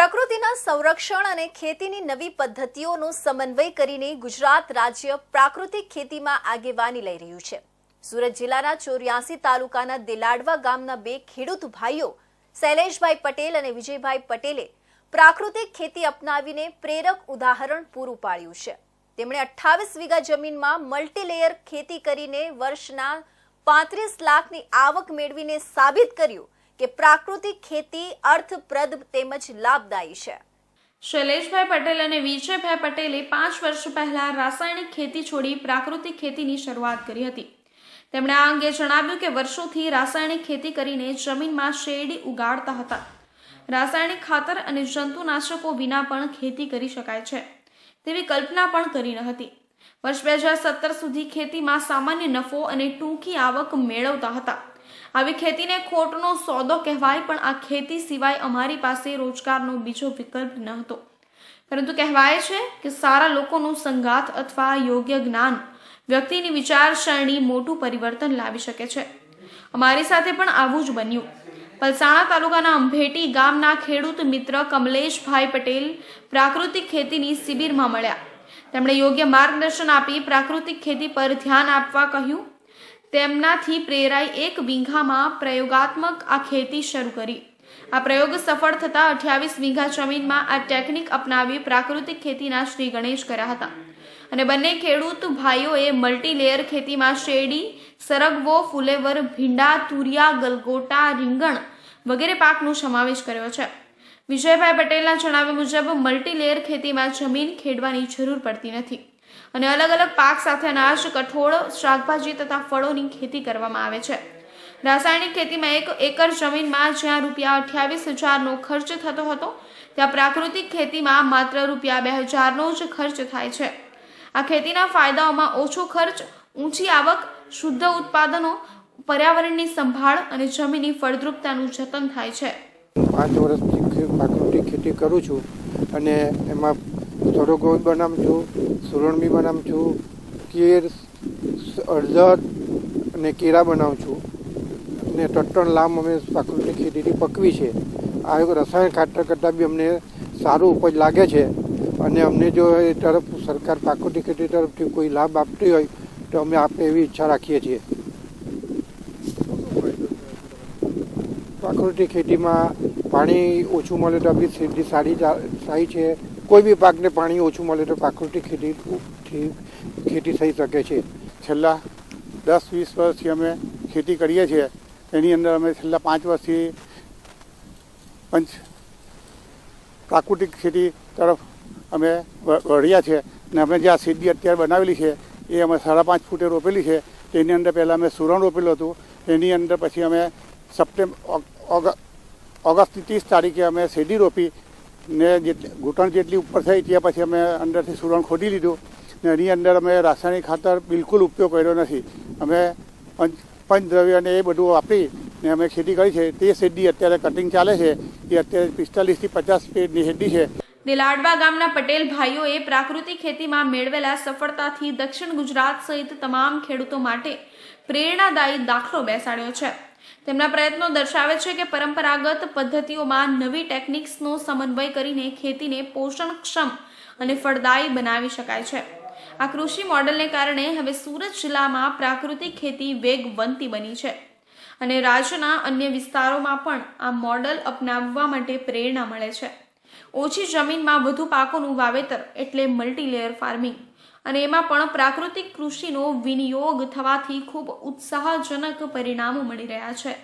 પ્રકૃતિના સંરક્ષણ અને ખેતીની નવી પદ્ધતિઓનો સમન્વય કરીને ગુજરાત રાજ્ય પ્રાકૃતિક ખેતીમાં આગેવાની લઈ રહ્યું છે. સુરત જિલ્લાના ચોર્યાસી તાલુકાના દેલાડવા ગામના બે ખેડૂત ભાઈઓ, શૈલેષભાઈ પટેલ અને વિજયભાઈ પટેલે પ્રાકૃતિક ખેતી અપનાવીને પ્રેરક ઉદાહરણ પૂરું પાડ્યું છે. તેમણે અઠ્ઠાવીસ વીઘા જમીનમાં મલ્ટીલેયર ખેતી કરીને વર્ષના પાંત્રીસ લાખની આવક મેળવીને સાબિત કર્યું કે પ્રાકૃતિક ખેતી અર્થપ્રદ તેમજ લાભદાયી છે. શૈલેષભાઈ પટેલ અને વિજયભાઈ પટેલે પાંચ વર્ષ પહેલા રાસાયણિક ખેતી છોડી પ્રાકૃતિક ખેતીની શરૂઆત કરી હતી. તેમણે આ અંગે જણાવ્યું કે વર્ષોથી રાસાયણિક ખેતી કરીને જમીનમાં શેરડી ઉગાડતા હતા. રાસાયણિક ખાતર અને જંતુનાશકો વિના પણ ખેતી કરી શકાય છે. તેવી કલ્પના પણ કરી ન હતી. વર્ષ બે હજાર સત્તર સુધી ખેતીમાં સામાન્ય નફો અને ટૂંકી આવક મેળવતા હતા. આવી ખેતીને ખોટનો સોદો કહેવાય, પણ આ ખેતી સિવાય અમારી પાસે રોજગારનો બીજો વિકલ્પ ન હતો. પરંતુ કહેવાય છે કે સારા લોકોનું સંગાથ અથવા યોગ્ય જ્ઞાન વ્યક્તિની વિચારસરણી મોટું પરિવર્તન લાવી શકે છે. અમારી સાથે પણ આવું જ બન્યું. પલસાણા તાલુકાના અંભેટી ગામના ખેડૂત મિત્ર કમલેશભાઈ પટેલ પ્રાકૃતિક ખેતીની શિબિરમાં મળ્યા. તેમણે યોગ્ય માર્ગદર્શન આપી પ્રાકૃતિક ખેતી પર ધ્યાન આપવા કહ્યું. તેમનાથી પ્રેરાઈ એક વીઘામાં પ્રયોગાત્મક આ ખેતી શરૂ કરી. આ પ્રયોગ સફળ થતા અઠ્યાવીસ વીઘા જમીનમાં આ ટેકનિક અપનાવી પ્રાકૃતિક ખેતીના શ્રી ગણેશ કર્યા હતા. અને બંને ખેડૂત ભાઈઓએ મલ્ટીલેયર ખેતીમાં શેરડી, સરગવો, ફુલેવર, ભીંડા, તુરિયા, ગલગોટા, રીંગણ વગેરે પાકનો સમાવેશ કર્યો છે. વિજયભાઈ પટેલના જણાવ્યા મુજબ મલ્ટીલેયર ખેતીમાં જમીન ખેડવાની જરૂર પડતી નથી. અને અલગ અલગ પાક સાથે અનાજ, કઠોળ, શાકભાજી તથા ફળોની ખેતી કરવામાં આવે છે. રાસાયણિક ખેતીમાં એક એકર જમીનમાં જ્યાં રૂપિયા અઠ્યાવીસ હજારનો ખર્ચ થતો હતો, ત્યાં પ્રાકૃતિક ખેતીમાં માત્ર રૂપિયા બે હજારનો જ ખર્ચ થાય છે. આ ખેતીના ફાયદાઓમાં ઓછો ખર્ચ, ઊંચી આવક, શુદ્ધ ઉત્પાદનો, પર્યાવરણની સંભાળ અને જમીનની ફળદ્રુપતાનું જતન થાય છે. પાંચ વર્ષથી પ્રાકૃતિક ખેતી કરું છું અને એમાં સરગવો બનાવું છું સુરણ બી બનાવું છું, કેર સ- અને કેળા બનાવું છું. અને ત્રણ લાંબ અમે પ્રાકૃતિક ખેતીથી પકવી છે. આ રસાયણ ખાતર કરતાં બી અમને સારું ઉપજ લાગે છે. અને અમને જો એ તરફ સરકાર પ્રાકૃતિક ખેતી તરફથી કોઈ લાભ આપતી હોય, તો અમે આપે એવી ઈચ્છા રાખીએ છીએ. પ્રાકૃતિક ખેતીમાં પાણી ઓછું મળે તો બી સીધી સારી સારી છે. કોઈ બી પાકને પાણી ઓછું મળે તો પ્રાકૃતિક ખેતીથી ખેતી થઈ શકે છે. છેલ્લા દસ, વીસ વર્ષથી અમે ખેતી કરીએ છીએ. એની અંદર અમે છેલ્લા પાંચ વર્ષથી પંચ પ્રાકૃતિક ખેતી તરફ અમે વળ્યા છે. અને અમે જે આ સીડી અત્યારે બનાવેલી છે, એ અમે સાડા પાંચ ફૂટે રોપેલી છે. તેની અંદર પહેલાં અમે સુરણ રોપેલું હતું. એની અંદર પછી અમે સપ્ટેમ્બર ઓગસ્ટની ત્રીસ તારીખે અમે શેરડી રોપી. ને જેટલી ઘૂંટણ જેટલી ઉપર થઈ ત્યાં પછી અમે અંદરથી સુરણ ખોદી લીધું ને એની અંદર અમે રાસાયણિક ખાતર બિલકુલ ઉપયોગ કર્યો નથી. અમે પંચ, પંચદ્રવ્ય ને એ બધું વાપરી ને અમે ખેતી કરી છે. તે શેરડી અત્યારે કટિંગ ચાલે છે. એ અત્યારે પિસ્તાલીસથી પચાસ પેડની શેરડી છે. દિલાડવા ગામના પટેલ ભાઈઓએ પ્રાકૃતિક ખેતીમાં મેળવેલા સફળતાથી દક્ષિણ ગુજરાત સહિત તમામ ખેડૂતો માટે પ્રેરણાદાયી દાખલો બેસાડ્યો છે. તેમના પ્રયત્નો દર્શાવે છે કે પરંપરાગત પદ્ધતિઓમાં નવી ટેકનિક્સનો સમન્વય કરીને ખેતીને પોષણક્ષમ અને ફળદાયી બનાવી શકાય છે. આ કૃષિ મોડેલને કારણે હવે સુરત જિલ્લામાં પ્રાકૃતિક ખેતી વેગવંતી બની છે અને રાજ્યના અન્ય વિસ્તારોમાં પણ આ મોડલ અપનાવવા માટે પ્રેરણા મળે છે. ઓછી જમીનમાં વધુ પાકોનું વાવેતર એટલે મલ્ટીલેયર ફાર્મિંગ અને એમાં પણ પ્રાકૃતિક કૃષિનો વિનિયોગ થવાથી ખૂબ ઉત્સાહજનક પરિણામો મળી રહ્યા છે.